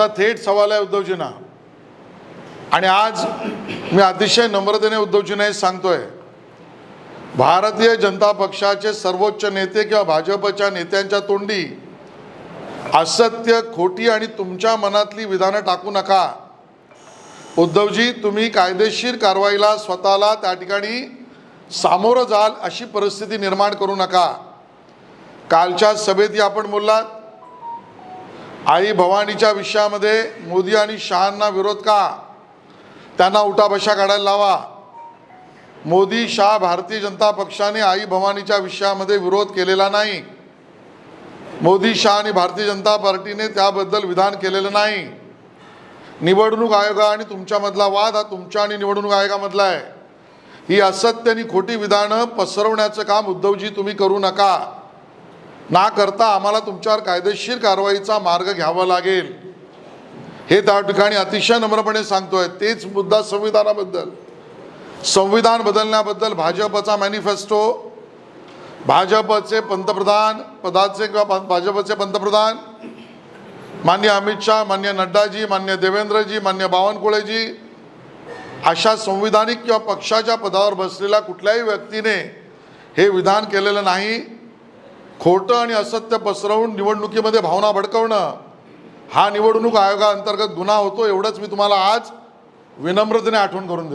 माझा थेट सवाल आहे उद्धवजींना. आणि आज मी अतिशय नम्रतेने उद्धवजींना हे सांगतोय. भारतीय जनता पक्षाचे सर्वोच्च नेते किंवा भाजपच्या नेत्यांच्या तोंडी असत्य खोटी आणि तुमच्या मनातली विधानं टाकू नका. उद्धवजी तुम्ही कायदेशीर कारवाईला स्वतःला त्या ठिकाणी सामोरं जाल अशी परिस्थिती निर्माण करू नका. कालच्या सभेतही आपण बोललात. आई भवानीच्या विषयामध्ये मोदी आणि शहांना विरोध का? त्यांना उठाबशा काढायला लावा. मोदी शाह भारतीय जनता पक्षाने आई भवानीच्या विषयामध्ये विरोध केलेला नाही. मोदी शाह आणि भारतीय जनता पार्टीने त्याबद्दल विधान केलेलं नाही. निवडणूक आयोगा आणि तुमच्यामधला वाद हा तुमच्या आणि निवडणूक आयोगामधला आहे. ही असत्य आणि खोटी विधानं पसरवण्याचं काम उद्धवजी तुम्ही करू नका. ना करता आम्हाला तुमच्यावर कायदेशीर कारवाईचा मार्ग घ्यावा लागेल. हे त्या ठिकाणी अतिशय नम्रपणे सांगतोय. तेच मुद्दा संविधानाबद्दल. संविधान बदलण्याबद्दल भाजपचा मॅनिफेस्टो भाजपचे पंतप्रधान पदाचे किंवा भाजपचे पंतप्रधान मान्य अमित शहा मान्य नड्डाजी मान्य देवेंद्रजी मान्य बावनकुळेजी अशा संविधानिक किंवा पक्षाच्या पदावर बसलेल्या कुठल्याही व्यक्तीने हे विधान केलेलं नाही. खोटं आणि असत्य पसरवून निवडणुकीमध्ये भावना भडकवणं हा निवडणूक आयोगाअंतर्गत गुन्हा होतो एवढंच मी तुम्हाला आज विनम्रतेने आठवण करून देतो.